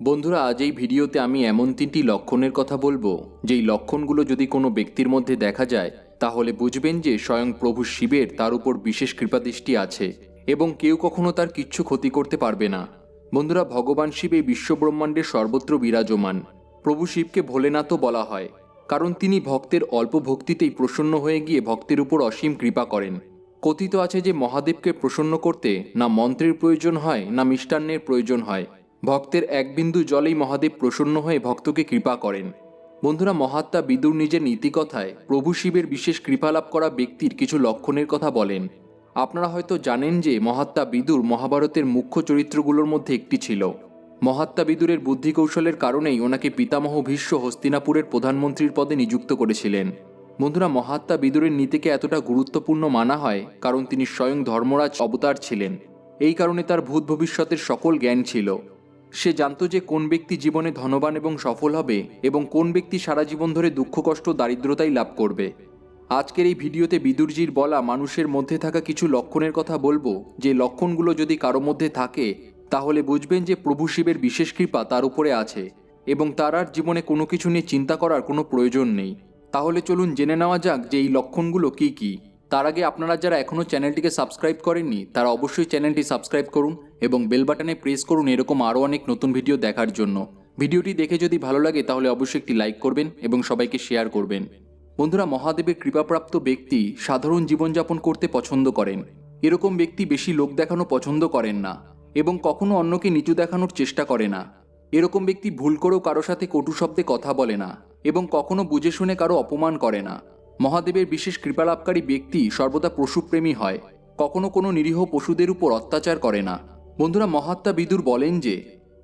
বন্ধুরা, আজ এই ভিডিওতে আমি এমন তিনটি লক্ষণের কথা বলব। যেই লক্ষণগুলো যদি কোনো ব্যক্তির মধ্যে দেখা যায়, তাহলে বুঝবেন যে স্বয়ং প্রভু শিবের তার উপর বিশেষ কৃপাদৃষ্টি আছে এবং কেউ কখনো তার কিচ্ছু ক্ষতি করতে পারবে না। বন্ধুরা, ভগবান শিব এই বিশ্বব্রহ্মাণ্ডের সর্বত্র বিরাজমান। প্রভু শিবকে ভোলেনাথও বলা হয়, কারণ তিনি ভক্তের অল্প ভক্তিতেই প্রসন্ন হয়ে গিয়ে ভক্তের উপর অসীম কৃপা করেন। কথিত আছে যে মহাদেবকে প্রসন্ন করতে না মন্ত্রের প্রয়োজন হয়, না মিষ্টান্নের প্রয়োজন হয়। ভক্তের এক বিন্দু জলেই মহাদেব প্রসন্ন হয়ে ভক্তকে কৃপা করেন। বন্ধুরা, মহাত্মা বিদুর নিজের নীতিকথায় প্রভু শিবের বিশেষ কৃপালাভ করা ব্যক্তির কিছু লক্ষণের কথা বলেন। আপনারা হয়তো জানেন যে মহাত্মা বিদুর মহাভারতের মুখ্য চরিত্রগুলোর মধ্যে একটি ছিল। মহাত্মা বিদুরের বুদ্ধি কৌশলের কারণেই ওনাকে পিতামহ ভীষ্ম হস্তিনাপুরের প্রধানমন্ত্রীর পদে নিযুক্ত করেছিলেন। বন্ধুরা, মহাত্মা বিদুরের নীতিকে এতটা গুরুত্বপূর্ণ মানা হয় কারণ তিনি স্বয়ং ধর্মরাজ অবতার ছিলেন। এই কারণে তার ভূত ভবিষ্যতের সকল জ্ঞান ছিল। সে জানতো যে কোন ব্যক্তি জীবনে ধনবান এবং সফল হবে এবং কোন ব্যক্তি সারা জীবন ধরে দুঃখ, কষ্ট, দারিদ্রতাই লাভ করবে। আজকের এই ভিডিওতে বিদুরজির বলা মানুষের মধ্যে থাকা কিছু লক্ষণের কথা বলব যে লক্ষণগুলো যদি কারও মধ্যে থাকে, তাহলে বুঝবেন যে প্রভু শিবের বিশেষ কৃপা তার উপরে আছে এবং তার আর জীবনে কোনো কিছু নিয়ে চিন্তা করার কোনো প্রয়োজন নেই। তাহলে চলুন জেনে নেওয়া যাক যে এই লক্ষণগুলো কি কি। তার আগে আপনারা যারা এখনও চ্যানেলটিকে সাবস্ক্রাইব করেননি, তারা অবশ্যই চ্যানেলটি সাবস্ক্রাইব করুন এবং বেল বাটনে প্রেস করুন এরকম আরও অনেক নতুন ভিডিও দেখার জন্য। ভিডিওটি দেখে যদি ভালো লাগে, তাহলে অবশ্যই একটি লাইক করবেন এবং সবাইকে শেয়ার করবেন। বন্ধুরা, মহাদেবের কৃপাপ্রাপ্ত ব্যক্তি সাধারণ জীবনযাপন করতে পছন্দ করেন। এরকম ব্যক্তি বেশি লোক দেখানো পছন্দ করেন না এবং কখনো অন্যকে নিচু দেখানোর চেষ্টা করে না। এরকম ব্যক্তি ভুল করেও কারও সাথে কটু শব্দে কথা বলে না এবং কখনো বুঝে শুনে কারও অপমান করে না। মহাদেবের বিশেষ কৃপালাভকারী ব্যক্তি সর্বদা পশুপ্রেমী হয়। কখনো কোনো নিরীহ পশুদের উপর অত্যাচার করে না। বন্ধুরা, মহাত্মা বিদুর বলেন যে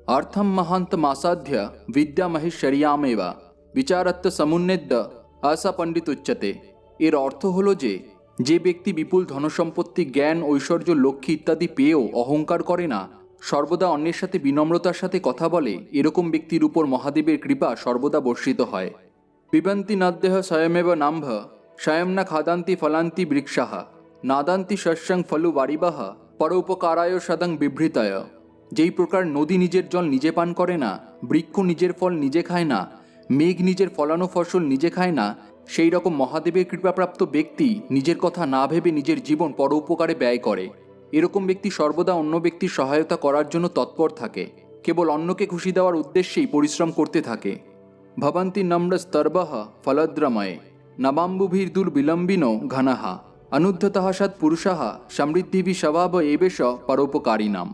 অর্থম মহান্ত মাসাধ্য বিদ্যা মহেশ্বরিয়ামেবা বিচারত্ব সমুন্নেদ্য আসা পণ্ডিত উচ্চতে। এর অর্থ হলো যে যে ব্যক্তি বিপুল ধনসম্পত্তি, জ্ঞান, ঐশ্বর্য, লক্ষ্মী ইত্যাদি পেয়েও অহংকার করে না, সর্বদা অন্যের সাথে বিনম্রতার সাথে কথা বলে, এরকম ব্যক্তির উপর মহাদেবের কৃপা সর্বদা বর্ষিত হয়। পিবন্তি নদ্যহ স্বয়মেব নাম্ভ স্বয়ং না খাদান্তি ফলান্তি বৃক্ষাহ নাদান্তি শস্যং ফলু বারিবাহ পরোপকারায় সদং বিভৃতয় যেই প্রকার নদী নিজের জল নিজে পান করে না, বৃক্ষ নিজের ফল নিজে খায় না, মেঘ নিজের ফলানো ফসল নিজে খায় না, সেই রকম মহাদেবের কৃপাপ্রাপ্ত ব্যক্তি নিজের কথা না ভেবে নিজের জীবন পর উপকারে ব্যয় করে। এরকম ব্যক্তি সর্বদা অন্য ব্যক্তির সহায়তা করার জন্য তৎপর থাকে। কেবল অন্যকে খুশি দেওয়ার উদ্দেশ্যেই পরিশ্রম করতে থাকে। ভবন্তি নম্র স্তর্বহ ফলদ্রময়ে। নবাম্বুভির দুর্বিলম্বিন ঘনহ অনুদ্ধতঃ সৎ পুরুষাহ সমৃদ্ধিভি স্বভাব এবেশ পরোপকারিণাম।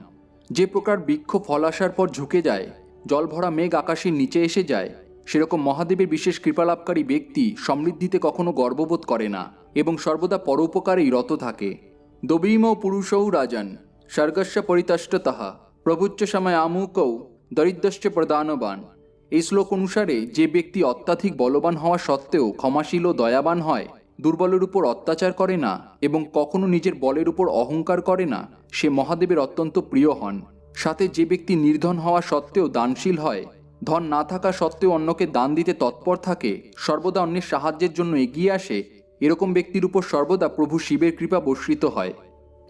যে প্রকার বৃক্ষ ফল আসার পর ঝুঁকে যায় জল ভরা মেঘ আকাশের নিচে এসে যায়, সেরকম মহাদেবের বিশেষ কৃপালাভকারী ব্যক্তি সমৃদ্ধিতে কখনো গর্ববোধ করে না এবং সর্বদা পরোপকারেই রত থাকে। দবীম পুরুষৌ রাজন, স্বর্গস্য পরিতষ্টতঃ, প্রভুচ্চ সময় আমুকৌ, দরিদ্রশ্চ প্রদানবান। এই শ্লোক অনুসারে যে ব্যক্তি অত্যাধিক বলবান হওয়া সত্ত্বেও ক্ষমাশীল ও দয়াবান হয়, দুর্বলের উপর অত্যাচার করে না এবং কখনো নিজের বলের উপর অহংকার করে না, সে মহাদেবের অত্যন্ত প্রিয় হন। সাথে যে ব্যক্তি নির্ধন হওয়া সত্ত্বেও দানশীল হয়, ধন না থাকা সত্ত্বেও অন্যকে দান দিতে তৎপর থাকে, সর্বদা অন্যের সাহায্যের জন্য এগিয়ে আসে, এরকম ব্যক্তির উপর সর্বদা প্রভু শিবের কৃপা বর্ষিত হয়।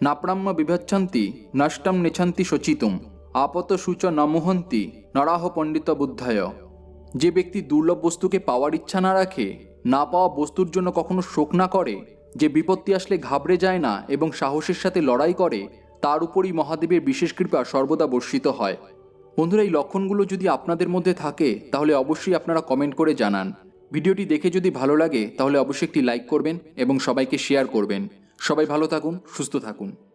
নাপ্রাম্য বিভচ্ছন্তি নষ্টম নেছান্তি শচিতুম। আপত সূচ নমুহন্তি নরাহ পণ্ডিত বুদ্ধায় যে ব্যক্তি দুর্লভ বস্তুকে পাওয়ার ইচ্ছা না রাখে, না পাওয়া বস্তুর জন্য কখনো শোক না করে, যে বিপত্তি আসলে ঘাবড়ে যায় না এবং সাহসের সাথে লড়াই করে, তার উপরই মহাদেবের বিশেষ কৃপা সর্বদা বর্ষিত হয়। বন্ধুরা, এই লক্ষণগুলো যদি আপনাদের মধ্যে থাকে, তাহলে অবশ্যই আপনারা কমেন্ট করে জানান। ভিডিওটি দেখে যদি ভালো লাগে, তাহলে অবশ্যই একটি লাইক করবেন এবং সবাইকে শেয়ার করবেন। সবাই ভালো থাকুন, সুস্থ থাকুন।